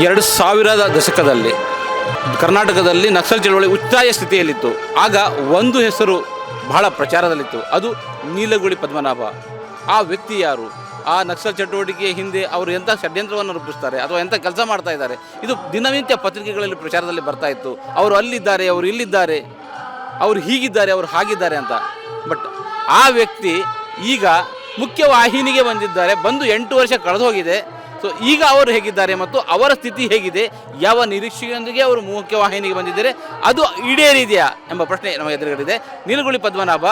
ಎರಡು ಸಾವಿರದ ದಶಕದಲ್ಲಿ ಕರ್ನಾಟಕದಲ್ಲಿ ನಕ್ಸಲ್ ಚಳವಳಿ ಉಚ್ಚಾಯ ಸ್ಥಿತಿಯಲ್ಲಿತ್ತು. ಆಗ ಒಂದು ಹೆಸರು ಬಹಳ ಪ್ರಚಾರದಲ್ಲಿತ್ತು. ಅದು ನೀಲಗುಳಿ ಪದ್ಮನಾಭ. ಆ ವ್ಯಕ್ತಿ ಯಾರು? ಆ ನಕ್ಸಲ್ ಚಟುವಟಿಕೆಯ ಹಿಂದೆ ಅವರು ಎಂಥ ಷಡ್ಯಂತ್ರವನ್ನು ರೂಪಿಸ್ತಾರೆ? ಅಥವಾ ಎಂಥ ಕೆಲಸ ಮಾಡ್ತಾ ಇದ್ದಾರೆ? ಇದು ದಿನನಿತ್ಯ ಪತ್ರಿಕೆಗಳಲ್ಲಿ ಪ್ರಚಾರದಲ್ಲಿ ಬರ್ತಾ ಇತ್ತು. ಅವರು ಅಲ್ಲಿದ್ದಾರೆ, ಅವರು ಇಲ್ಲಿದ್ದಾರೆ, ಅವರು ಹೀಗಿದ್ದಾರೆ, ಅವರು ಹಾಗಿದ್ದಾರೆ ಅಂತ. ಬಟ್ ಆ ವ್ಯಕ್ತಿ ಈಗ ಮುಖ್ಯ ವಾಹಿನಿಗೆ ಬಂದಿದ್ದಾರೆ. ಬಂದು ಎಂಟು ವರ್ಷ ಕಳೆದು ಹೋಗಿದೆ ಸೊ ಈಗ ಅವರು ಹೇಗಿದ್ದಾರೆ ಮತ್ತು ಅವರ ಸ್ಥಿತಿ ಹೇಗಿದೆ, ಯಾವ ನಿರೀಕ್ಷೆಯೊಂದಿಗೆ ಅವರು ಮುಖ್ಯ ವಾಹಿನಿಗೆ ಬಂದಿದ್ದಾರೆ, ಅದು ಈಡೇರಿದೆಯಾ ಎಂಬ ಪ್ರಶ್ನೆ ನಮ್ಮ ಎದುರುಗಡೆ ನೀಲಗುಳಿ ಪದ್ಮನಾಭ,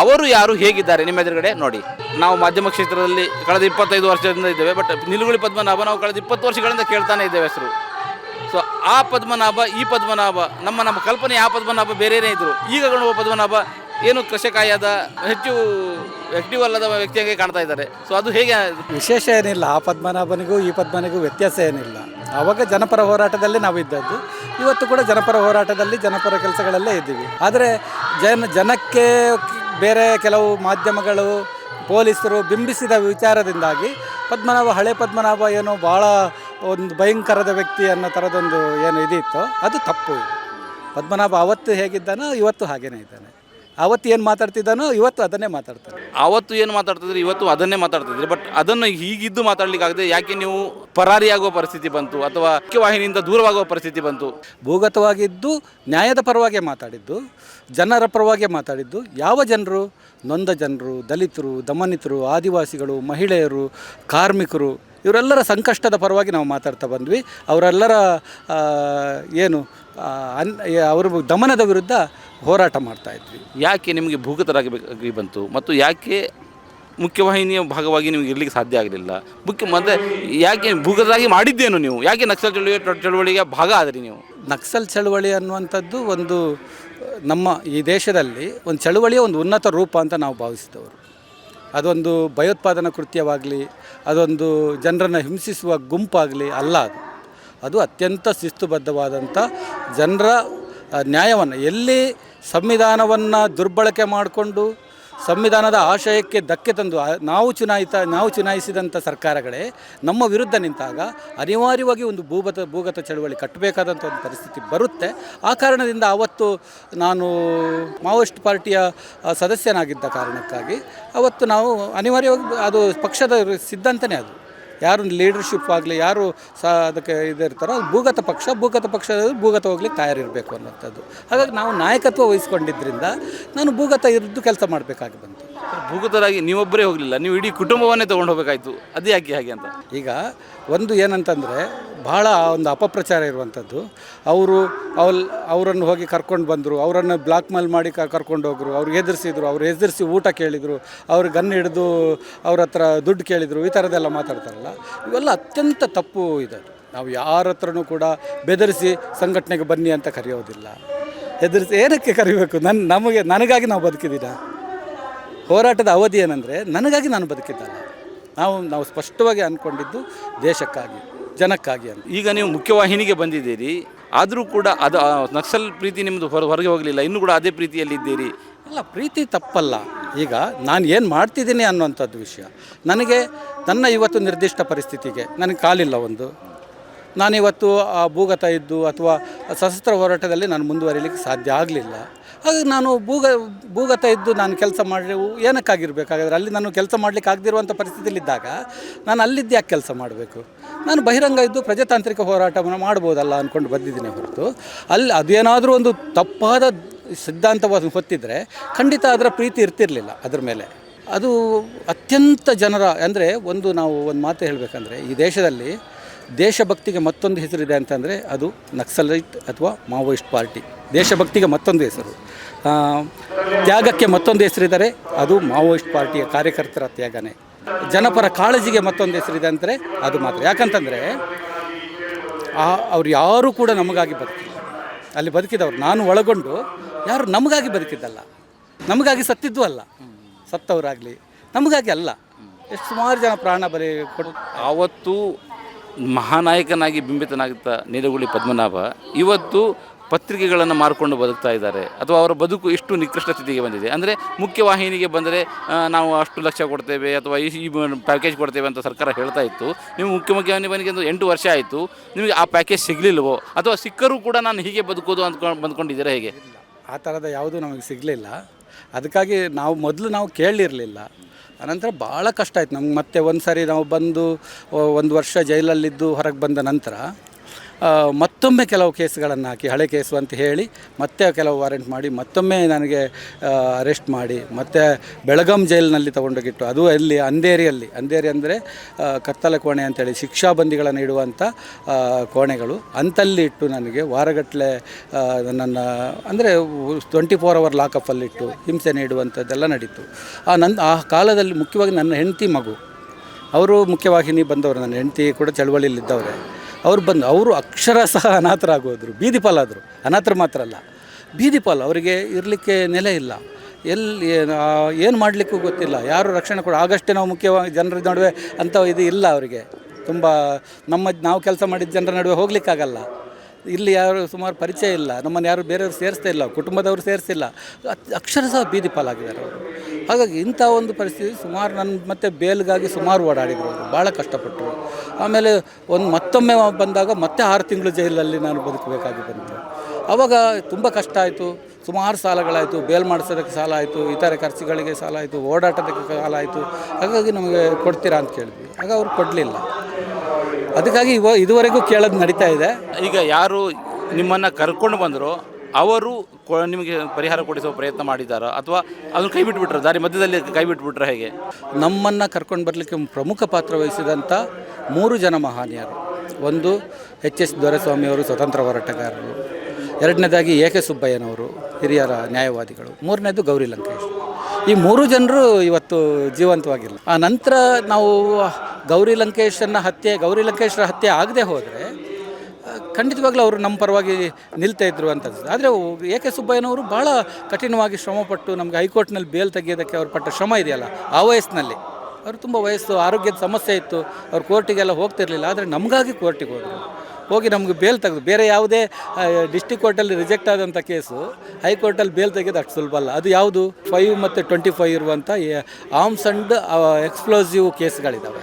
ಅವರು ಯಾರು, ಹೇಗಿದ್ದಾರೆ, ನಿಮ್ಮ ಎದುರುಗಡೆ ನೋಡಿ. ನಾವು ಮಾಧ್ಯಮ ಕ್ಷೇತ್ರದಲ್ಲಿ ಕಳೆದ ಇಪ್ಪತ್ತೈದು ವರ್ಷದಿಂದ ಇದ್ದೇವೆ ಬಟ್ ನೀಲಗುಳಿ ಪದ್ಮನಾಭ ನಾವು ಕಳೆದ ಇಪ್ಪತ್ತು ವರ್ಷಗಳಿಂದ ಕೇಳ್ತಾನೆ ಇದ್ದೇವೆ ಹೆಸರು. ಸೊ ಆ ಪದ್ಮನಾಭ, ಈ ಪದ್ಮನಾಭ, ನಮ್ಮ ನಮ್ಮ ಕಲ್ಪನೆ ಆ ಪದ್ಮನಾಭ ಬೇರೆಯೇ ಇದ್ದರು ಈಗ ಕಾಣುವ ಪದ್ಮನಾಭ ಏನು ಕೃಷಿಕಾಯದ ಹೆಚ್ಚು ಆಕ್ಟಿವ್ ಅಲ್ಲದ ವ್ಯಕ್ತಿಯಾಗಿ ಕಾಣ್ತಾ ಇದ್ದಾರೆ. ಸೊ ಅದು ಹೇಗೆ ವಿಶೇಷ ಏನಿಲ್ಲ, ಆ ಪದ್ಮನಾಭನಿಗೂ ಈ ಪದ್ಮನಿಗೂ ವ್ಯತ್ಯಾಸ ಏನಿಲ್ಲ. ಅವಾಗ ಜನಪರ ಹೋರಾಟದಲ್ಲಿ ನಾವು ಇದ್ದದ್ದು ಇವತ್ತು ಕೂಡ ಜನಪರ ಹೋರಾಟದಲ್ಲಿ ಜನಪರ ಕೆಲಸಗಳಲ್ಲೇ ಇದ್ದೀವಿ. ಆದರೆ ಜನ, ಜನಕ್ಕೆ ಬೇರೆ ಕೆಲವು ಮಾಧ್ಯಮಗಳು, ಪೊಲೀಸರು ಬಿಂಬಿಸಿದ ವಿಚಾರದಿಂದಾಗಿ ಪದ್ಮನಾಭ, ಹಳೆ ಪದ್ಮನಾಭ ಏನೋ ಭಾಳ ಒಂದು ಭಯಂಕರದ ವ್ಯಕ್ತಿ ಅನ್ನೋ ಥರದೊಂದು ಏನು ಇದಿತ್ತು. ಅದು ತಪ್ಪು. ಪದ್ಮನಾಭ ಅವತ್ತು ಹೇಗಿದ್ದಾನೋ ಇವತ್ತು ಹಾಗೇನೇ ಇದ್ದಾನೆ. ಅವತ್ತು ಏನು ಮಾತಾಡ್ತಿದ್ದಾನೋ ಇವತ್ತು ಅದನ್ನೇ ಮಾತಾಡ್ತಾರೆ. ಆವತ್ತು ಏನು ಮಾತಾಡ್ತಿದ್ರೆ ಇವತ್ತು ಅದನ್ನೇ ಮಾತಾಡ್ತಿದ್ರಿ. ಬಟ್ ಅದನ್ನು ಹೀಗಿದ್ದು ಮಾತಾಡ್ಲಿಕ್ಕಾಗದೆ ಯಾಕೆ ನೀವು ಪರಾರಿಯಾಗುವ ಪರಿಸ್ಥಿತಿ ಬಂತು ಅಥವಾ ಮುಖ್ಯವಾಹಿನಿಯಿಂದ ದೂರವಾಗುವ ಪರಿಸ್ಥಿತಿ ಬಂತು? ಭೂಗತವಾಗಿದ್ದು ನ್ಯಾಯದ ಪರವಾಗಿ ಮಾತಾಡಿದ್ದು ಜನರ ಪರವಾಗಿ ಮಾತಾಡಿದ್ದು ಯಾವ ಜನರು? ನೊಂದ ಜನರು ದಲಿತರು ದಮನಿತರು ಆದಿವಾಸಿಗಳು ಮಹಿಳೆಯರು ಕಾರ್ಮಿಕರು ಇವರೆಲ್ಲರ ಸಂಕಷ್ಟದ ಪರವಾಗಿ ನಾವು ಮಾತಾಡ್ತಾ ಬಂದ್ವಿ. ಅವರೆಲ್ಲರ ಆ, ಏನು ಆ, ಅನ್ ಅವರ ದಮನದ ವಿರುದ್ಧ ಹೋರಾಟ ಮಾಡ್ತಾ ಇದ್ವಿ. ಯಾಕೆ ನಿಮಗೆ ಭೂಗತರಾಗಿ ಬೇಕಾಗಿ ಬಂತು? ಮತ್ತು ಯಾಕೆ ಮುಖ್ಯವಾಹಿನಿಯ ಭಾಗವಾಗಿ ನಿಮಗೆ ಇರಲಿಕ್ಕೆ ಸಾಧ್ಯ ಆಗಲಿಲ್ಲ? ಮುಖ್ಯ ಮತ್ತು ಯಾಕೆ ಭೂಗತರಾಗಿ ಮಾಡಿದ್ದೇನು ನೀವು? ಯಾಕೆ ನಕ್ಸಲ್ ಚಳುವಳಿ ಚಳುವಳಿಗೆ ಭಾಗ ಆದ್ರಿ ನೀವು? ನಕ್ಸಲ್ ಚಳುವಳಿ ಅನ್ನುವಂಥದ್ದು ಒಂದು ನಮ್ಮ ಈ ದೇಶದಲ್ಲಿ ಒಂದು ಚಳುವಳಿಯ ಒಂದು ಉನ್ನತ ರೂಪ ಅಂತ ನಾವು ಭಾವಿಸಿದವರು. ಅದೊಂದು ಭಯೋತ್ಪಾದನಾ ಕೃತ್ಯವಾಗಲಿ ಅದೊಂದು ಜನರನ್ನು ಹಿಂಸಿಸುವ ಗುಂಪಾಗಲಿ ಅಲ್ಲ ಅದು. ಅದು ಅತ್ಯಂತ ಶಿಸ್ತುಬದ್ಧವಾದಂಥ ಜನರ ನ್ಯಾಯವನ್ನು ಎಲ್ಲಿ ಸಂವಿಧಾನವನ್ನು ದುರ್ಬಳಕೆ ಮಾಡಿಕೊಂಡು ಸಂವಿಧಾನದ ಆಶಯಕ್ಕೆ ಧಕ್ಕೆ ತಂದು ನಾವು ಚುನಾಯಿತ, ನಾವು ಚುನಾಯಿಸಿದಂಥ ಸರ್ಕಾರಗಳೇ ನಮ್ಮ ವಿರುದ್ಧ ನಿಂತಾಗ ಅನಿವಾರ್ಯವಾಗಿ ಒಂದು ಭೂಗತ ಭೂಗತ ಚಳುವಳಿ ಕಟ್ಟಬೇಕಾದಂಥ ಒಂದು ಪರಿಸ್ಥಿತಿ ಬರುತ್ತೆ. ಆ ಕಾರಣದಿಂದ ಅವತ್ತು ನಾನು ಮಾವೋಯಿಸ್ಟ್ ಪಾರ್ಟಿಯ ಸದಸ್ಯನಾಗಿದ್ದ ಕಾರಣಕ್ಕಾಗಿ ಅವತ್ತು ನಾವು ಅನಿವಾರ್ಯವಾಗಿ ಅದು ಪಕ್ಷದ ಸಿದ್ಧಾಂತನೇ ಅದು. ಯಾರು ಲೀಡರ್ಶಿಪ್ ಆಗಲಿ, ಯಾರು ಸಹ ಅದಕ್ಕೆ ಇದಿರ್ತಾರೋ ಅದು ಭೂಗತ ಪಕ್ಷ ಭೂಗತ ಪಕ್ಷ ಭೂಗತ ಹೋಗ್ಲಿಕ್ಕೆ ತಯಾರಿರಬೇಕು ಅನ್ನೋಂಥದ್ದು ಹಾಗಾಗಿ ನಾವು ನಾಯಕತ್ವ ವಹಿಸ್ಕೊಂಡಿದ್ದರಿಂದ ನಾನು ಭೂಗತ ಇದ್ದು ಕೆಲಸ ಮಾಡಬೇಕಾಗಿ ಬಂತು. ಭೂಗತರಾಗಿ ನೀವೊಬ್ಬರೇ ಹೋಗಲಿಲ್ಲ, ನೀವು ಇಡೀ ಕುಟುಂಬವನ್ನೇ ತೊಗೊಂಡು ಹೋಗಬೇಕಾಯ್ತು. ಅದೇ ಯಾಕೆ ಹಾಗೆ ಅಂತ? ಈಗ ಒಂದು ಏನಂತಂದರೆ ಭಾಳ ಒಂದು ಅಪಪ್ರಚಾರ ಇರುವಂಥದ್ದು. ಅವರು ಅವಲ್ ಅವರನ್ನು ಹೋಗಿ ಕರ್ಕೊಂಡು ಬಂದರು, ಅವರನ್ನು ಬ್ಲಾಕ್ ಮೇಲ್ ಮಾಡಿ ಕರ್ಕೊಂಡು ಹೋಗರು ಅವ್ರು ಎದುರಿಸಿದ್ರು ಅವ್ರು ಎದುರಿಸಿ ಊಟ ಕೇಳಿದರು, ಅವ್ರು ಗನ್ ಹಿಡಿದು ಅವ್ರ ಹತ್ರ ದುಡ್ಡು ಕೇಳಿದರು, ಈ ಥರದ್ದೆಲ್ಲ ಮಾತಾಡ್ತಾರಲ್ಲ. ಇವೆಲ್ಲ ಅತ್ಯಂತ ತಪ್ಪು ಇದೆ. ನಾವು ಯಾರ ಹತ್ರನೂ ಕೂಡ ಬೆದರಿಸಿ ಸಂಘಟನೆಗೆ ಬನ್ನಿ ಅಂತ ಕರೆಯೋದಿಲ್ಲ. ಹೆದರಿಸಿ ಏನಕ್ಕೆ ಕರಿಬೇಕು? ನನ್ನ ನಮಗೆ, ನನಗಾಗಿ ನಾವು ಬದುಕಿದ್ದೀನ ಹೋರಾಟದ ಅವಧಿ ಏನಂದರೆ ನನಗಾಗಿ ನಾನು ಬದುಕಿದ್ದಲ್ಲ. ನಾವು ನಾವು ಸ್ಪಷ್ಟವಾಗಿ ಅಂದ್ಕೊಂಡಿದ್ದು ದೇಶಕ್ಕಾಗಿ ಜನಕ್ಕಾಗಿ ಅಂತ. ಈಗ ನೀವು ಮುಖ್ಯವಾಹಿನಿಗೆ ಬಂದಿದ್ದೀರಿ ಆದರೂ ಕೂಡ ಅದು ನಕ್ಸಲ್ ಪ್ರೀತಿ ನಿಮ್ಮದು ಹೊರ ಹೊರಗೆ ಹೋಗಲಿಲ್ಲ ಇನ್ನೂ ಕೂಡ ಅದೇ ಪ್ರೀತಿಯಲ್ಲಿ ಇದ್ದೀರಿ. ಅಲ್ಲ ಪ್ರೀತಿ ತಪ್ಪಲ್ಲ. ಈಗ ನಾನು ಏನು ಮಾಡ್ತಿದ್ದೀನಿ ಅನ್ನುವಂಥದ್ದು ವಿಷಯ. ನನಗೆ ನನ್ನ ಇವತ್ತು ನಿರ್ದಿಷ್ಟ ಪರಿಸ್ಥಿತಿಗೆ ನನಗೆ ಕಾಲಿಲ್ಲ ಒಂದು. ನಾನಿವತ್ತು ಆ ಭೂಗತ ಇದ್ದು ಅಥವಾ ಸಶಸ್ತ್ರ ಹೋರಾಟದಲ್ಲಿ ನಾನು ಮುಂದುವರಿಲಿಕ್ಕೆ ಸಾಧ್ಯ ಆಗಲಿಲ್ಲ. ಹಾಗಾಗಿ ನಾನು ಭೂಗ, ಭೂಗತ ಇದ್ದು ನಾನು ಕೆಲಸ ಮಾಡಿ ಹಾಗಾದರೆ ಅಲ್ಲಿ ನಾನು ಕೆಲಸ ಮಾಡಲಿಕ್ಕೆ ಆಗದಿರುವಂಥ ಪರಿಸ್ಥಿತಿಯಲ್ಲಿದ್ದಾಗ ನಾನು ಅಲ್ಲಿದ್ದು ಯಾಕೆ ಕೆಲಸ ಮಾಡಬೇಕು? ನಾನು ಬಹಿರಂಗ ಇದ್ದು ಪ್ರಜಾತಾಂತ್ರಿಕ ಹೋರಾಟವನ್ನು ಮಾಡ್ಬೋದಲ್ಲ ಅಂದ್ಕೊಂಡು ಬಂದಿದ್ದೀನಿ ಹೊರತು. ಅಲ್ಲಿ ಅದೇನಾದರೂ ಒಂದು ತಪ್ಪಾದ ಸಿದ್ಧಾಂತವಾದ ಹೊತ್ತಿದ್ರೆ ಖಂಡಿತ ಅದರ ಪ್ರೀತಿ ಇರ್ತಿರಲಿಲ್ಲ ಅದ್ರ ಮೇಲೆ. ಅದು ಅತ್ಯಂತ ಜನರ, ಅಂದರೆ ಒಂದು ನಾವು ಒಂದು ಮಾತು ಹೇಳಬೇಕಂದ್ರೆ, ಈ ದೇಶದಲ್ಲಿ ದೇಶಭಕ್ತಿಗೆ ಮತ್ತೊಂದು ಹೆಸರಿದೆ ಅಂತಂದರೆ ಅದು ನಕ್ಸಲೈಟ್ ಅಥವಾ ಮಾವೋಯಿಸ್ಟ್ ಪಾರ್ಟಿ. ದೇಶಭಕ್ತಿಗೆ ಮತ್ತೊಂದು ಹೆಸರು. ತ್ಯಾಗಕ್ಕೆ ಮತ್ತೊಂದು ಹೆಸರಿದ್ದಾರೆ, ಅದು ಮಾವೋಯಿಸ್ಟ್ ಪಾರ್ಟಿಯ ಕಾರ್ಯಕರ್ತರ ತ್ಯಾಗನೇ. ಜನಪರ ಕಾಳಜಿಗೆ ಮತ್ತೊಂದು ಹೆಸರಿದೆ ಅಂದರೆ ಅದು ಮಾತ್ರ. ಯಾಕಂತಂದರೆ, ಆ, ಅವ್ರು ಯಾರೂ ಕೂಡ ನಮಗಾಗಿ ಬದುಕಿಲ್ಲ. ಅಲ್ಲಿ ಬದುಕಿದವರು, ನಾನು ಒಳಗೊಂಡು ಯಾರು ನಮಗಾಗಿ ಬದುಕಿದ್ದಲ್ಲ. ನಮಗಾಗಿ ಸತ್ತಿದ್ದು ಅಲ್ಲ. ಸತ್ತವರಾಗಲಿ. ನಮಗಾಗಿ ಅಲ್ಲ. ಎಷ್ಟು ಸುಮಾರು ಜನ ಪ್ರಾಣ ಬಲಿ ಕೊಡು ಆವತ್ತು ಮಹಾನಾಯಕನಾಗಿ ಬಿಂಬಿತನಾಗುತ್ತಾ ನೀಲಗುಳಿ ಪದ್ಮನಾಭ ಇವತ್ತು ಪತ್ರಿಕೆಗಳನ್ನು ಮಾರಿಕೊಂಡು ಬದುಕ್ತಾ ಇದ್ದಾರೆ. ಅಥವಾ ಅವರ ಬದುಕು ಇಷ್ಟು ನಿಕೃಷ್ಟ ಸ್ಥಿತಿಗೆ ಬಂದಿದೆ. ಅಂದರೆ ಮುಖ್ಯವಾಹಿನಿಗೆ ಬಂದರೆ ನಾವು ಅಷ್ಟು ಲಕ್ಷ ಕೊಡ್ತೇವೆ ಅಥವಾ ಈ ಪ್ಯಾಕೇಜ್ ಕೊಡ್ತೇವೆ ಅಂತ ಸರ್ಕಾರ ಹೇಳ್ತಾ ಇತ್ತು. ನೀವು ಮುಖ್ಯ ಬನಿಗೆ ಒಂದು ಎಂಟು ವರ್ಷ ಆಯಿತು. ನಿಮಗೆ ಆ ಪ್ಯಾಕೇಜ್ ಸಿಗಲಿಲ್ವೋ? ಅಥವಾ ಸಿಕ್ಕರೂ ಕೂಡ ನಾನು ಹೀಗೆ ಬದುಕೋದು ಅಂದ್ಕೊಂಡು ಬಂದ್ಕೊಂಡಿದ್ದೀರಾ ಹೇಗೆ? ಆ ಥರದ ಯಾವುದೂ ನಮಗೆ ಸಿಗಲಿಲ್ಲ. ಅದಕ್ಕಾಗಿ ನಾವು ಮೊದಲು ನಾವು ಕೇಳಿರಲಿಲ್ಲ. ಅನಂತರ ಭಾಳ ಕಷ್ಟ ಆಯ್ತು. ನಮ್ಗೆ ಮತ್ತೆ ಒಂದು ಸಾರಿ ನಾವು ಬಂದು ಒಂದು ವರ್ಷ ಜೈಲಲ್ಲಿದ್ದು ಹೊರಗೆ ಬಂದ ನಂತರ ಮತ್ತೊಮ್ಮೆ ಕೆಲವು ಕೇಸ್ಗಳನ್ನು ಹಾಕಿ, ಹಳೆ ಕೇಸು ಅಂತ ಹೇಳಿ ಮತ್ತೆ ಕೆಲವು ವಾರೆಂಟ್ ಮಾಡಿ, ಮತ್ತೊಮ್ಮೆ ನನಗೆ ಅರೆಸ್ಟ್ ಮಾಡಿ, ಮತ್ತೆ ಬೆಳಗಾಂ ಜೈಲಿನಲ್ಲಿ ತಗೊಂಡೋಗಿಟ್ಟು ಅದು ಅಲ್ಲಿ ಅಂಧೇರಿಯಲ್ಲಿ, ಅಂಧೇರಿ ಅಂದರೆ ಕತ್ತಲ ಕೋಣೆ ಅಂತೇಳಿ ಶಿಕ್ಷಾಬಂದಿಗಳನ್ನು ಇಡುವಂಥ ಕೋಣೆಗಳು. ಅಂತಲ್ಲಿ ಇಟ್ಟು ನನಗೆ ವಾರಗಟ್ಟಲೆ ನನ್ನ, ಅಂದರೆ ಟ್ವೆಂಟಿ ಫೋರ್ ಅವರ್ ಲಾಕಪ್ಪಲ್ಲಿಟ್ಟು ಹಿಂಸೆ ನೀಡುವಂಥದ್ದೆಲ್ಲ ನಡೀತು. ಆ ನನ್ನ ಆ ಕಾಲದಲ್ಲಿ ಮುಖ್ಯವಾಗಿ ನನ್ನ ಹೆಂಡತಿ ಮಗು. ಅವರು ಮುಖ್ಯವಾಹಿನಿ ಬಂದವರು, ನನ್ನ ಹೆಂಡತಿ ಕೂಡ ಚಳವಳಿಯಲ್ಲಿದ್ದವರೇ. ಅವ್ರು ಬಂದು, ಅವರು ಅಕ್ಷರ ಸಹ ಅನಾಥರಾಗೋದ್ರು ಬೀದಿ ಪಾಲಾದರು. ಅನಾಥರು ಮಾತ್ರ ಅಲ್ಲ. ಬೀದಿ ಪಾಲು, ಅವರಿಗೆ ಇರಲಿಕ್ಕೆ ನೆಲೆ ಇಲ್ಲ. ಎಲ್ಲಿ ಏನು ಮಾಡಲಿಕ್ಕೂ ಗೊತ್ತಿಲ್ಲ. ಯಾರು ರಕ್ಷಣೆ ಕೊಡ, ಆಗಷ್ಟೇ ನಾವು ಮುಖ್ಯವಾಗಿ ಜನರ ನಡುವೆ ಅಂಥ ಇದು ಇಲ್ಲ ಅವರಿಗೆ. ತುಂಬ ನಮ್ಮ ನಾವು ಕೆಲಸ ಮಾಡಿದ ಜನರ ನಡುವೆ ಹೋಗ್ಲಿಕ್ಕಾಗಲ್ಲ. ಇಲ್ಲಿ ಯಾರು ಸುಮಾರು ಪರಿಚಯ ಇಲ್ಲ. ನಮ್ಮನ್ನು ಯಾರು ಬೇರೆಯವರು ಸೇರಿಸ್ತಾ ಇಲ್ಲ, ಕುಟುಂಬದವರು ಸೇರಿಸಿಲ್ಲ ಅಕ್ಷರ ಸಹ ಬೀದಿ ಪಾಲಾಗಿದ್ದಾರೆ ಅವರು. ಹಾಗಾಗಿ ಇಂಥ ಒಂದು ಪರಿಸ್ಥಿತಿ ಸುಮಾರು ನನ್ನ ಮತ್ತೆ ಬೇಲ್ಗಾಗಿ ಸುಮಾರು ಓಡಾಡಿದರು ಭಾಳ ಕಷ್ಟಪಟ್ಟರು. ಆಮೇಲೆ ಒಂದು ಮತ್ತೊಮ್ಮೆ ಬಂದಾಗ ಮತ್ತೆ ಆರು ತಿಂಗಳು ಜೈಲಲ್ಲಿ ನಾನು ಬದುಕಬೇಕಾಗಿ ಬಂತು. ಆವಾಗ ತುಂಬ ಕಷ್ಟ ಆಯಿತು, ಸುಮಾರು ಸಾಲಗಳಾಯಿತು, ಬೇಲ್ ಮಾಡಿಸೋದಕ್ಕೆ ಸಾಲ ಆಯಿತು, ಇತರೆ ಖರ್ಚುಗಳಿಗೆ ಸಾಲ ಆಯಿತು, ಓಡಾಟದಕ್ಕೆ ಸಾಲ ಆಯಿತು, ಹಾಗಾಗಿ ನಮಗೆ ಕೊಡ್ತೀರಾ ಅಂತ ಕೇಳಿದ್ವಿ. ಆಗ ಅವ್ರು ಕೊಡಲಿಲ್ಲ. ಅದಕ್ಕಾಗಿ ಇವ ಇದುವರೆಗೂ ಕೇಳೋದು ನಡೀತಾ ಇದೆ. ಈಗ ಯಾರು ನಿಮ್ಮನ್ನು ಕರ್ಕೊಂಡು ಬಂದರೋ, ಅವರು ಕೊ- ನಿಮಗೆ ಪರಿಹಾರ ಕೊಡಿಸುವ ಪ್ರಯತ್ನ ಮಾಡಿದ್ದಾರಾ? ಅಥವಾ ಅದನ್ನು ಕೈ ಬಿಟ್ಬಿಟ್ರೆ? ದಾರಿ ಮಧ್ಯದಲ್ಲಿ ಕೈ ಬಿಟ್ಬಿಟ್ರೆ ಹೇಗೆ? ನಮ್ಮನ್ನು ಕರ್ಕೊಂಡು ಬರಲಿಕ್ಕೆ ಪ್ರಮುಖ ಪಾತ್ರ ವಹಿಸಿದಂಥ ಮೂರು ಜನ ಮಹಾನೀಯರು. ಒಂದು ಎಚ್ ಎಸ್ ದೊರೆಸ್ವಾಮಿಯವರು ಸ್ವತಂತ್ರ ಹೋರಾಟಗಾರರು. ಎರಡನೇದಾಗಿ ಎ ಕೆ ಸುಬ್ಬಯ್ಯನವರು ಹಿರಿಯರ ನ್ಯಾಯವಾದಿಗಳು. ಮೂರನೇದು ಗೌರಿ ಲಂಕೇಶ್. ಈ ಮೂರು ಜನರು ಇವತ್ತು ಜೀವಂತವಾಗಿಲ್ಲ. ಆ ನಂತರ ನಾವು ಗೌರಿ ಲಂಕೇಶನ್ನ ಹತ್ಯೆ, ಗೌರಿ ಲಂಕೇಶ್ರ ಹತ್ಯೆ ಆಗದೆ ಹೋದರೆ ಖಂಡಿತವಾಗ್ಲೂ ಅವರು ನಮ್ಮ ಪರವಾಗಿ ನಿಲ್ತಾ ಇದ್ರು ಅಂತ ಆದರೆ ಎ ಕೆ ಸುಬ್ಬಯ್ಯನವರು ಭಾಳ ಕಠಿಣವಾಗಿ ಶ್ರಮಪಟ್ಟು ನಮಗೆ ಹೈಕೋರ್ಟ್ನಲ್ಲಿ ಬೇಲ್ ತೆಗೆಯೋದಕ್ಕೆ ಅವ್ರು ಪಟ್ಟ ಶ್ರಮ ಇದೆಯಲ್ಲ, ಆ ವಯಸ್ಸಿನಲ್ಲಿ. ಅವರು ತುಂಬ ವಯಸ್ಸು, ಆರೋಗ್ಯದ ಸಮಸ್ಯೆ ಇತ್ತು, ಅವ್ರು ಕೋರ್ಟಿಗೆಲ್ಲ ಹೋಗ್ತಿರಲಿಲ್ಲ, ಆದರೆ ನಮಗಾಗಿ ಕೋರ್ಟಿಗೆ ಹೋದರು. ಹೋಗಿ ನಮಗೆ ಬೇಲ್ ತೆಗೆದು, ಬೇರೆ ಯಾವುದೇ ಡಿಸ್ಟಿಕ್ ಕೋರ್ಟಲ್ಲಿ ರಿಜೆಕ್ಟ್ ಆದಂಥ ಕೇಸು, ಹೈಕೋರ್ಟಲ್ಲಿ ಬೇಲ್ ತೆಗೆದು ಅಷ್ಟು ಸುಲಭ ಅಲ್ಲ. ಅದು ಯಾವುದು? ಫೈವ್ ಮತ್ತು ಟ್ವೆಂಟಿ ಫೈವ್ ಇರುವಂಥ ಆರ್ಮ್ಸ್ ಆ್ಯಂಡ್ ಎಕ್ಸ್ಪ್ಲೋಸಿವ್ ಕೇಸ್ಗಳಿದ್ದಾವೆ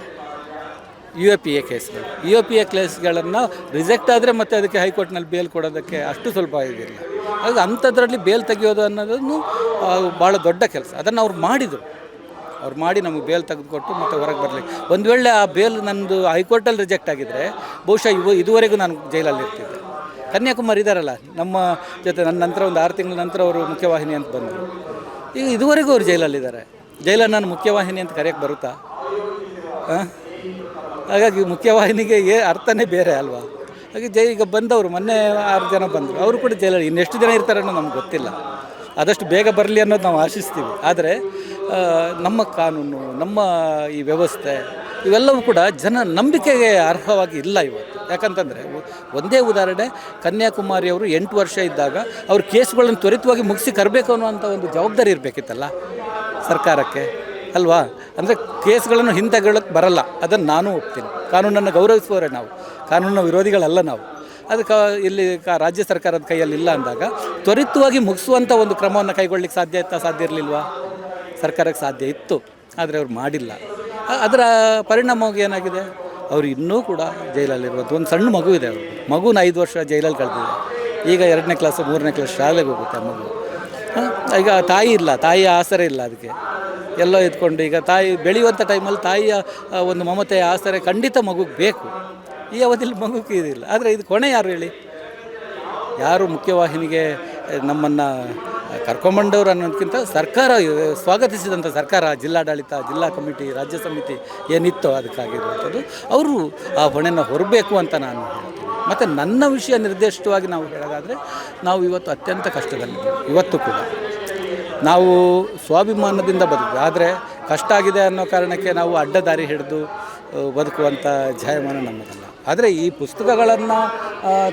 ಯು ಎ ಪಿ ಎ ಕೇಸ್ಗಳು ಯು ಎ ಪಿ ಎ ಕೇಸ್ಗಳನ್ನು ರಿಜೆಕ್ಟ್ ಆದರೆ ಮತ್ತೆ ಅದಕ್ಕೆ ಹೈಕೋರ್ಟ್ನಲ್ಲಿ ಬೇಲ್ ಕೊಡೋದಕ್ಕೆ ಅಷ್ಟು ಸ್ವಲ್ಪ ಇದಿಲ್ಲ. ಹಾಗಾಗಿ ಅಂಥದ್ರಲ್ಲಿ ಬೇಲ್ ತೆಗೆಯೋದು ಅನ್ನೋದನ್ನು ಭಾಳ ದೊಡ್ಡ ಕೆಲಸ. ಅದನ್ನು ಅವ್ರು ಮಾಡಿದರು. ಅವ್ರು ಮಾಡಿ ನಮಗೆ ಬೇಲ್ ತೆಗೆದುಕೊಟ್ಟು ಮತ್ತೆ ಹೊರಗೆ ಬರಲಿ. ಒಂದು ವೇಳೆ ಆ ಬೇಲ್ ನಂದು ಹೈಕೋರ್ಟಲ್ಲಿ ರಿಜೆಕ್ಟ್ ಆಗಿದ್ದರೆ ಬಹುಶಃ ಇವು ಇದುವರೆಗೂ ನಾನು ಜೈಲಲ್ಲಿ ಇರ್ತಿದ್ದೆ. ಕನ್ಯಾಕುಮಾರಿ ಇದ್ದಾರಲ್ಲ ನಮ್ಮ ಜೊತೆ ನನ್ನ ನಂತರ ಒಂದು ಆರು ತಿಂಗಳ ನಂತರ ಅವರು ಮುಖ್ಯವಾಹಿನಿ ಅಂತ ಬಂದರು. ಈಗ ಇದುವರೆಗೂ ಅವ್ರು ಜೈಲಲ್ಲಿದ್ದಾರೆ. ಜೈಲನ್ನು ನಾನು ಮುಖ್ಯವಾಹಿನಿ ಅಂತ ಕರೆಯೋಕ್ಕೆ ಬರುತ್ತಾ? ಆ? ಹಾಗಾಗಿ ಮುಖ್ಯವಾಹಿನಿಗೆ ಏ ಅರ್ಥನೇ ಬೇರೆ ಅಲ್ವಾ? ಹಾಗೆ ಜೈ ಈಗ ಬಂದವರು, ಮೊನ್ನೆ ಆರು ಜನ ಬಂದರು. ಅವರು ಕೂಡ ಜೈಲಲ್ಲಿ, ಇನ್ನೆಷ್ಟು ಜನ ಇರ್ತಾರೆ ಅನ್ನೋ ನಮ್ಗೆ ಗೊತ್ತಿಲ್ಲ. ಆದಷ್ಟು ಬೇಗ ಬರಲಿ ಅನ್ನೋದು ನಾವು ಆಶಿಸ್ತೀವಿ. ಆದರೆ ನಮ್ಮ ಕಾನೂನು, ನಮ್ಮ ಈ ವ್ಯವಸ್ಥೆ, ಇವೆಲ್ಲವೂ ಕೂಡ ಜನ ನಂಬಿಕೆಗೆ ಅರ್ಹವಾಗಿ ಇಲ್ಲ ಇವತ್ತು. ಯಾಕಂತಂದರೆ ಒಂದೇ ಉದಾಹರಣೆ, ಕನ್ಯಾಕುಮಾರಿ ಅವರು ಎಂಟು ವರ್ಷ ಇದ್ದಾಗ ಅವ್ರ ಕೇಸ್ಗಳನ್ನು ತ್ವರಿತವಾಗಿ ಮುಗಿಸಿ ಕರಬೇಕು ಅನ್ನುವಂಥ ಒಂದು ಜವಾಬ್ದಾರಿ ಇರಬೇಕಿತ್ತಲ್ಲ ಸರ್ಕಾರಕ್ಕೆ? ಅಲ್ವಾ? ಅಂದರೆ ಕೇಸ್ಗಳನ್ನು ಹಿಂತೆಗೊಳ್ಳಕ್ಕೆ ಬರಲ್ಲ. ಅದನ್ನು ನಾನು ಒಪ್ತೀನಿ. ಕಾನೂನನ್ನು ಗೌರವಿಸುವವರೇ ನಾವು. ಕಾನೂನಿನ ವಿರೋಧಿಗಳಲ್ಲ ನಾವು. ಅದಕ್ಕೆ ಇಲ್ಲಿ ಕ ರಾಜ್ಯ ಸರ್ಕಾರದ ಕೈಯಲ್ಲಿ ಇಲ್ಲ ಅಂದಾಗ ತ್ವರಿತವಾಗಿ ಮುಗಿಸುವಂಥ ಒಂದು ಕ್ರಮವನ್ನು ಕೈಗೊಳ್ಳಿಕ್ಕೆ ಸಾಧ್ಯ ಇತ್ತ ಸಾಧ್ಯ ಇರಲಿಲ್ವಾ? ಸರ್ಕಾರಕ್ಕೆ ಸಾಧ್ಯ ಇತ್ತು. ಆದರೆ ಅವ್ರು ಮಾಡಿಲ್ಲ. ಅದರ ಪರಿಣಾಮವಾಗಿ ಏನಾಗಿದೆ? ಅವರು ಇನ್ನೂ ಕೂಡ ಜೈಲಲ್ಲಿರ್ಬೋದು ಒಂದು ಸಣ್ಣ ಮಗು ಇದೆ ಅವರು ಮಗುನ ಐದು ವರ್ಷ ಜೈಲಲ್ಲಿ ಕಳೆದಿದೆ. ಈಗ ಎರಡನೇ ಕ್ಲಾಸು ಮೂರನೇ ಕ್ಲಾಸ್ ಶಾಲೆಗೆ ಹೋಗುತ್ತೆ ಆ ಮಗು? ಈಗ ತಾಯಿ ಇಲ್ಲ, ತಾಯಿಯ ಆಸರೆ ಇಲ್ಲ ಅದಕ್ಕೆ. ಎಲ್ಲೋ ಎತ್ಕೊಂಡು, ಈಗ ತಾಯಿ ಬೆಳೆಯುವಂಥ ಟೈಮಲ್ಲಿ ತಾಯಿಯ ಒಂದು ಮಮತೆಯ ಆಸರೆ ಖಂಡಿತ ಮಗುಗೆ ಬೇಕು. ಈ ಅವಧಿಯಲ್ಲಿ ಮಗುಗೆ ಇದಿಲ್ಲ. ಆದರೆ ಇದು ಕೊನೆ ಯಾರು ಹೇಳಿ? ಯಾರು ಮುಖ್ಯವಾಹಿನಿಗೆ ನಮ್ಮನ್ನು ಕರ್ಕೊಂಬಂಡವ್ರು ಅನ್ನೋದಕ್ಕಿಂತ ಸರ್ಕಾರ ಸ್ವಾಗತಿಸಿದಂಥ ಸರ್ಕಾರ, ಜಿಲ್ಲಾಡಳಿತ, ಜಿಲ್ಲಾ ಕಮಿಟಿ, ರಾಜ್ಯ ಸಮಿತಿ ಏನಿತ್ತೋ ಅದಕ್ಕಾಗಿರುವಂಥದ್ದು, ಅವರು ಆ ಹೊಣೆನ ಹೊರಬೇಕು ಅಂತ ನಾನು ಹೇಳ್ತೀನಿ. ಮತ್ತು ನನ್ನ ವಿಷಯ ನಿರ್ದಿಷ್ಟವಾಗಿ ನಾವು ಹೇಳೋದಾದರೆ, ನಾವು ಇವತ್ತು ಅತ್ಯಂತ ಕಷ್ಟದಲ್ಲಿದ್ದೀವಿ. ಇವತ್ತು ಕೂಡ. ನಾವು ಸ್ವಾಭಿಮಾನದಿಂದ ಬದುಕು ಆದರೆ ಕಷ್ಟ ಆಗಿದೆ ಅನ್ನೋ ಕಾರಣಕ್ಕೆ ನಾವು ಅಡ್ಡದಾರಿ ಹಿಡಿದು ಬದುಕುವಂಥ ಜಾಯಮಾನ ನಮ್ಮದಲ್ಲ. ಆದರೆ ಈ ಪುಸ್ತಕಗಳನ್ನು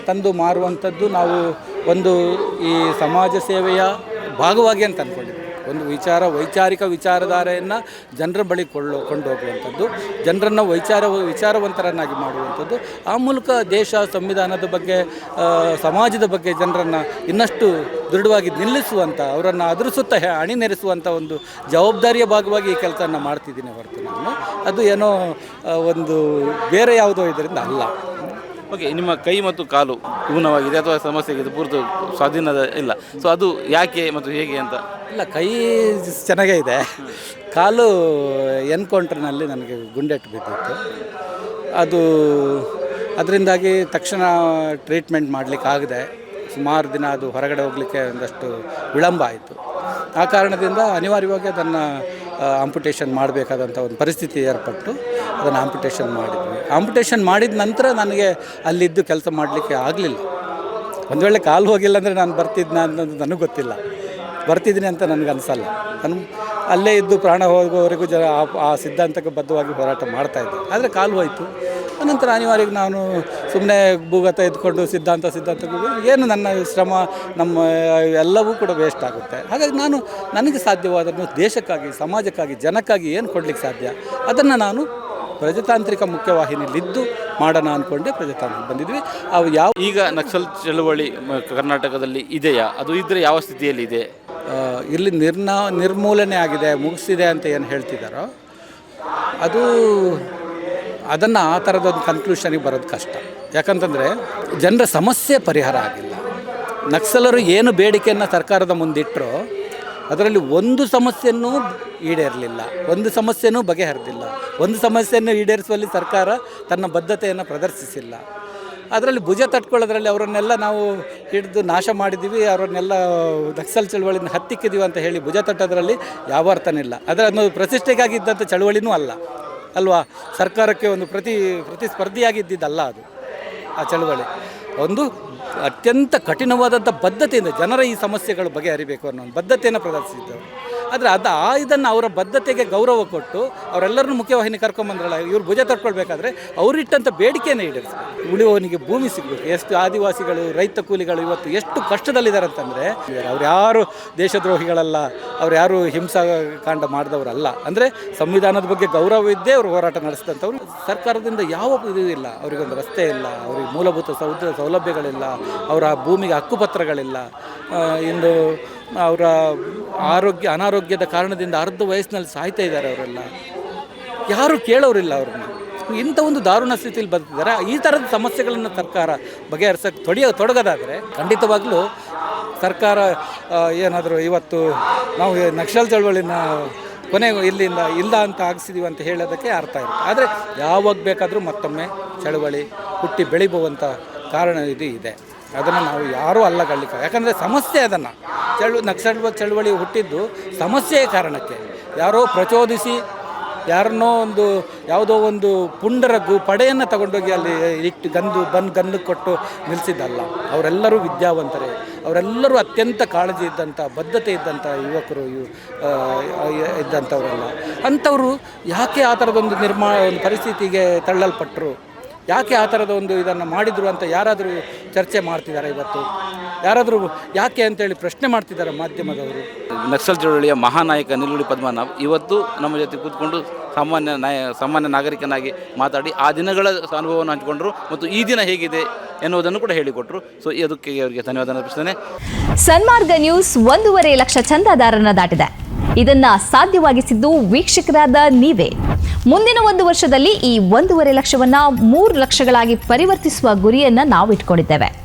ತಂದು ಮಾರುವಂಥದ್ದು ನಾವು ಒಂದು ಈ ಸಮಾಜ ಸೇವೆಯ ಭಾಗವಾಗಿ ಅಂತ ಅಂದ್ಕೊಂಡಿದ್ವಿ ಒಂದು ವಿಚಾರ, ವೈಚಾರಿಕ ವಿಚಾರಧಾರೆಯನ್ನು ಜನರ ಬಳಿ ಕೊಳ್ಳೋ, ಕೊಂಡೋಗುವಂಥದ್ದು, ಜನರನ್ನು ವೈಚಾರ, ವಿಚಾರವಂತರನ್ನಾಗಿ ಮಾಡುವಂಥದ್ದು, ಆ ಮೂಲಕ ದೇಶ, ಸಂವಿಧಾನದ ಬಗ್ಗೆ ಸಮಾಜದ ಬಗ್ಗೆ ಜನರನ್ನು ಇನ್ನಷ್ಟು ದೃಢವಾಗಿ ನಿಲ್ಲಿಸುವಂಥ, ಅವರನ್ನು ಅದ್ರ ಸುತ್ತ ನೆರೆಸುವಂಥ ಒಂದು ಜವಾಬ್ದಾರಿಯ ಭಾಗವಾಗಿ ಈ ಕೆಲಸವನ್ನು ಮಾಡ್ತಿದ್ದೀನಿ ಹೊರತು ನಾನು. ಅದು ಏನೋ ಒಂದು ಬೇರೆ ಯಾವುದೋ ಇದರಿಂದ ಅಲ್ಲ. ಓಕೆ ನಿಮ್ಮ ಕೈ ಮತ್ತು ಕಾಲು ಊನವಾಗಿದೆ ಅಥವಾ ಸಮಸ್ಯೆ ಇದೆ ಪೂರ್ತಿ ಸ್ವಾಧೀನದ ಇಲ್ಲ. ಸೊ ಅದು ಯಾಕೆ ಮತ್ತು ಹೇಗೆ ಅಂತ? ಇಲ್ಲ, ಕೈ ಚೆನ್ನಾಗೇ ಇದೆ. ಕಾಲು ಎನ್ಕೌಂಟ್ರ್ನಲ್ಲಿ ನನಗೆ ಗುಂಡೆಟ್ಟು ಬಿದ್ದಿತ್ತು. ಅದು ಅದರಿಂದಾಗಿ ತಕ್ಷಣ ಟ್ರೀಟ್ಮೆಂಟ್ ಮಾಡಲಿಕ್ಕೆ ಆಗದೆ. ಸುಮಾರು ದಿನ ಅದು ಹೊರಗಡೆ ಹೋಗಲಿಕ್ಕೆ ಒಂದಷ್ಟು ವಿಳಂಬ ಆಯಿತು. ಆ ಕಾರಣದಿಂದ ಅನಿವಾರ್ಯವಾಗಿ ಅದನ್ನು ಆಂಪುಟೇಷನ್ ಮಾಡಬೇಕಾದಂಥ ಒಂದು ಪರಿಸ್ಥಿತಿ ಏರ್ಪಟ್ಟು ಅದನ್ನು ಆಂಪುಟೇಷನ್ ಮಾಡಿದ್ವಿ. ಆಂಪುಟೇಷನ್ ಮಾಡಿದ ನಂತರ ನನಗೆ ಅಲ್ಲಿದ್ದು ಕೆಲಸ ಮಾಡಲಿಕ್ಕೆ ಆಗಲಿಲ್ಲ. ಒಂದು ವೇಳೆ ಕಾಲು ಹೋಗಿಲ್ಲ ಅಂದರೆ ನಾನು ಬರ್ತಿದ್ದೆ ಅನ್ನೋದು ನನಗೆ ಗೊತ್ತಿಲ್ಲ. ಬರ್ತಿದ್ದೀನಿ ಅಂತ ನನಗೆ ಅನಿಸಲ್ಲ. ನಾನು ಅಲ್ಲೇ ಇದ್ದು ಪ್ರಾಣ ಹೋಗುವವರೆಗೂ ಆ- ಆ ಸಿದ್ಧಾಂತಕ್ಕೆ ಬದ್ಧವಾಗಿ ಹೋರಾಟ ಮಾಡ್ತಾಯಿದ್ದೆ ಆದರೆ ಕಾಲು ಹೋಯಿತು. ಅನಂತರ ಅನಿವಾರ್ಯವಾಗಿ ನಾನು ಸುಮ್ಮನೆ ಭೂಗತ ಎದ್ಕೊಂಡು ಸಿದ್ಧಾಂತ ಸಿದ್ಧಾಂತ ಏನು ನನ್ನ ಶ್ರಮ ನಮ್ಮ ಎಲ್ಲವೂ ಕೂಡ ವೇಸ್ಟ್ ಆಗುತ್ತೆ. ಹಾಗಾಗಿ ನಾನು ನನಗೆ ಸಾಧ್ಯವಾದನ್ನು ದೇಶಕ್ಕಾಗಿ ಸಮಾಜಕ್ಕಾಗಿ ಜನಕ್ಕಾಗಿ ಏನು ಕೊಡಲಿಕ್ಕೆ ಸಾಧ್ಯ? ಅದನ್ನು ನಾನು ಪ್ರಜಾತಾಂತ್ರಿಕ ಮುಖ್ಯವಾಹಿನಿಯಲ್ಲಿದ್ದು ಮಾಡೋಣ ಅಂದ್ಕೊಂಡೆ ಪ್ರಜಾತಾಂತ್ರಿಕ ಬಂದಿದ್ವಿ. ಅವು ಯಾವ ಈಗ ನಕ್ಸಲ್ ಚಳುವಳಿ ಕರ್ನಾಟಕದಲ್ಲಿ ಇದೆಯಾ? ಅದು ಇದ್ದರೆ ಯಾವ ಸ್ಥಿತಿಯಲ್ಲಿ ಇದೆ ಇಲ್ಲಿ ನಿರ್ನಾ ನಿರ್ಮೂಲನೆ ಆಗಿದೆ ಮುಗಿಸಿದೆ ಅಂತ ಏನು ಹೇಳ್ತಿದ್ದಾರೋ ಅದು ಅದನ್ನು ಆ ಥರದೊಂದು ಕನ್ಕ್ಲೂಷನಿಗೆ ಬರೋದು ಕಷ್ಟ. ಯಾಕಂತಂದರೆ ಜನರ ಸಮಸ್ಯೆ ಪರಿಹಾರ ಆಗಿಲ್ಲ. ನಕ್ಸಲರು ಏನು ಬೇಡಿಕೆಯನ್ನು ಸರ್ಕಾರದ ಮುಂದಿಟ್ಟರೋ ಅದರಲ್ಲಿ ಒಂದು ಸಮಸ್ಯೆಯನ್ನೂ ಈಡೇರಲಿಲ್ಲ. ಒಂದು ಸಮಸ್ಯೆನೂ ಬಗೆಹರಿದಿಲ್ಲ. ಒಂದು ಸಮಸ್ಯೆಯನ್ನು ಈಡೇರಿಸುವಲ್ಲಿ ಸರ್ಕಾರ ತನ್ನ ಬದ್ಧತೆಯನ್ನು ಪ್ರದರ್ಶಿಸಿಲ್ಲ. ಅದರಲ್ಲಿ ಭುಜ ತಟ್ಕೊಳ್ಳೋದ್ರಲ್ಲಿ ಅವರನ್ನೆಲ್ಲ ನಾವು ಹಿಡಿದು ನಾಶ ಮಾಡಿದ್ದೀವಿ ಅವರನ್ನೆಲ್ಲ ನಕ್ಸಲ್ ಚಳವಳಿನ ಹತ್ತಿಕ್ಕಿದ್ದೀವಿ ಅಂತ ಹೇಳಿ ಭುಜ ತಟ್ಟೋದ್ರಲ್ಲಿ ಯಾವ ಅರ್ಥನಿಲ್ಲ ಅದರ ಒಂದು ಪ್ರತಿಷ್ಠೆಗಾಗಿ ಇದ್ದಂಥ ಚಳವಳಿನೂ ಅಲ್ಲ. ಅಲ್ವಾ? ಸರ್ಕಾರಕ್ಕೆ ಒಂದು ಪ್ರತಿ ಪ್ರತಿಸ್ಪರ್ಧಿಯಾಗಿದ್ದಿದ್ದಲ್ಲ ಅದು, ಆ ಚಳುವಳಿ. ಒಂದು ಅತ್ಯಂತ ಕಠಿಣವಾದಂಥ ಬದ್ಧತೆಯಿಂದ ಜನರ ಈ ಸಮಸ್ಯೆಗಳು ಬಗೆಹರಿಬೇಕು ಅನ್ನೋ ಒಂದು ಬದ್ಧತೆಯನ್ನು ಪ್ರದರ್ಶಿಸಿದ್ದವರು. ಆದರೆ ಅದು ಆ ಇದನ್ನು ಅವರ ಬದ್ಧತೆಗೆ ಗೌರವ ಕೊಟ್ಟು ಅವರೆಲ್ಲರನ್ನೂ ಮುಖ್ಯವಾಹಿನಿ ಕರ್ಕೊಂಬಂದ್ರಲ್ಲ ಇವ್ರು ಭುಜ ತಟ್ಕೊಳ್ಬೇಕಾದ್ರೆ ಅವರಿಟ್ಟಂಥ ಬೇಡಿಕೆಯನ್ನು ಈಡೇರಿಸಿ ಉಳಿಯುವವನಿಗೆ ಭೂಮಿ ಸಿಗಬೇಕು. ಎಷ್ಟು ಆದಿವಾಸಿಗಳು, ರೈತ ಕೂಲಿಗಳು ಇವತ್ತು ಎಷ್ಟು ಕಷ್ಟದಲ್ಲಿದ್ದಾರೆ ಅಂತಂದರೆ, ಅವ್ರು ಯಾರು ದೇಶದ್ರೋಹಿಗಳಲ್ಲ, ಅವ್ರು ಯಾರು ಹಿಂಸಾ ಕಾಂಡ ಮಾಡಿದವರಲ್ಲ. ಅಂದರೆ ಸಂವಿಧಾನದ ಬಗ್ಗೆ ಗೌರವ ಇದ್ದೇ ಅವರು ಹೋರಾಟ ನಡೆಸಿದಂಥವ್ರು. ಸರ್ಕಾರದಿಂದ ಯಾವ ಇದು ಇಲ್ಲ. ಅವರಿಗೊಂದು ರಸ್ತೆ ಇಲ್ಲ, ಅವರಿಗೆ ಮೂಲಭೂತ ಸೌದ ಸೌಲಭ್ಯಗಳಿಲ್ಲ, ಅವರ ಭೂಮಿಗೆ ಹಕ್ಕುಪತ್ರಗಳಿಲ್ಲ. ಇಂದು ಅವರ ಆರೋಗ್ಯ, ಅನಾರೋಗ್ಯದ ಕಾರಣದಿಂದ ಅರ್ಧ ವಯಸ್ಸಿನಲ್ಲಿ ಸಾಯ್ತಾ ಇದ್ದಾರೆ ಅವರೆಲ್ಲ. ಯಾರೂ ಕೇಳೋರಿಲ್ಲ ಅವ್ರನ್ನ. ಇಂಥ ಒಂದು ದಾರುಣ ಸ್ಥಿತಿಯಲ್ಲಿ ಬದುಕಿದ್ದಾರೆ ಈ ಥರದ ಸಮಸ್ಯೆಗಳನ್ನು ಸರ್ಕಾರ ಬಗೆಹರಿಸಕ್ಕೆ ತೊಡಿಯ ತೊಡಗದಾದರೆ ಖಂಡಿತವಾಗ್ಲೂ ಸರ್ಕಾರ ಏನಾದರೂ ಇವತ್ತು ನಾವು ನಕ್ಸಲ್ ಚಳವಳಿನ ಕೊನೆ ಇಲ್ಲಿಂದ ಇಲ್ಲ ಅಂತ ಆಗಿಸಿದೀವಿ ಅಂತ ಹೇಳೋದಕ್ಕೆ ಅರ್ಥ ಇರುತ್ತೆ ಆದರೆ ಯಾವಾಗ ಬೇಕಾದರೂ ಮತ್ತೊಮ್ಮೆ ಚಳವಳಿ ಹುಟ್ಟಿ ಬೆಳಿಬೋವಂಥ ಕಾರಣ ಇದು ಇದೆ. ಅದನ್ನು ನಾವು ಯಾರೂ ಅಲ್ಲಗಳ್ಲಿಕ್ಕೆ ಯಾಕಂದರೆ ಸಮಸ್ಯೆ ಅದನ್ನು. ಚಳು ನಕ್ಸಲ್ ಚಳುವಳಿ ಹುಟ್ಟಿದ್ದು ಸಮಸ್ಯೆಯ ಕಾರಣಕ್ಕೆ. ಯಾರೋ ಪ್ರಚೋದಿಸಿ ಯಾರನ್ನೋ ಒಂದು ಯಾವುದೋ ಒಂದು ಪುಂಡರ ಗು ಪಡೆಯನ್ನು ತಗೊಂಡೋಗಿ ಅಲ್ಲಿ ಇಟ್ಟು ಗಂದು ಬಂದು ಗಂದು ಕೊಟ್ಟು ನಿಲ್ಲಿಸಿದ್ದಲ್ಲ ಅವರೆಲ್ಲರೂ ವಿದ್ಯಾವಂತರೇ. ಅವರೆಲ್ಲರೂ ಅತ್ಯಂತ ಕಾಳಜಿ ಇದ್ದಂಥ, ಬದ್ಧತೆ ಇದ್ದಂಥ ಯುವಕರು ಇವು ಇದ್ದಂಥವರೆಲ್ಲ. ಅಂಥವರು ಯಾಕೆ ಆ ಥರದೊಂದು ನಿರ್ಮಾಣ ಒಂದು ಪರಿಸ್ಥಿತಿಗೆ ತಳ್ಳಲ್ಪಟ್ಟರು ಯಾಕೆ ಆ ಥರದ ಒಂದು ಇದನ್ನು ಮಾಡಿದರು ಅಂತ ಯಾರಾದರೂ ಚರ್ಚೆ ಮಾಡ್ತಿದ್ದಾರೆ ಇವತ್ತು? ಯಾರಾದರೂ ಯಾಕೆ ಅಂತೇಳಿ ಪ್ರಶ್ನೆ ಮಾಡ್ತಿದ್ದಾರೆ ಮಾಧ್ಯಮದವರು? ನಕ್ಸಲ್ ಚಳವಳಿಯ ಮಹಾನಾಯಕ ನಿಲುಡಿ ಪದ್ಮನಾಭ್ ಇವತ್ತು ನಮ್ಮ ಜೊತೆ ಕೂತ್ಕೊಂಡು ಸಾಮಾನ್ಯ ನಾಯ ಸಾಮಾನ್ಯ ನಾಗರಿಕನಾಗಿ ಮಾತಾಡಿ ಆ ದಿನಗಳ ಅನುಭವವನ್ನು ಹಂಚಿಕೊಂಡ್ರು ಮತ್ತು ಈ ದಿನ ಹೇಗಿದೆ ಎನ್ನುವುದನ್ನು ಕೂಡ ಹೇಳಿಕೊಟ್ರು. ಸೊ ಅದಕ್ಕೆ ಅವರಿಗೆ ಧನ್ಯವಾದ ಅರ್ಪಿಸ್ತೇನೆ. ಸನ್ಮಾರ್ಗ ನ್ಯೂಸ್ ಒಂದೂವರೆ ಲಕ್ಷ ಚಂದಾದಾರರನ್ನ ದಾಟಿದೆ. ಇದನ್ನ ಸಾಧ್ಯವಾಗಿಸಿದ್ದು ವೀಕ್ಷಕರಾದ ನೀವೇ. ಮುಂದಿನ ಒಂದು ವರ್ಷದಲ್ಲಿ ಈ ಒಂದೂವರೆ ಲಕ್ಷವನ್ನ ಮೂರು ಲಕ್ಷಗಳಾಗಿ ಪರಿವರ್ತಿಸುವ ಗುರಿಯನ್ನ ನಾವು ಇಟ್ಕೊಂಡಿದ್ದೇವೆ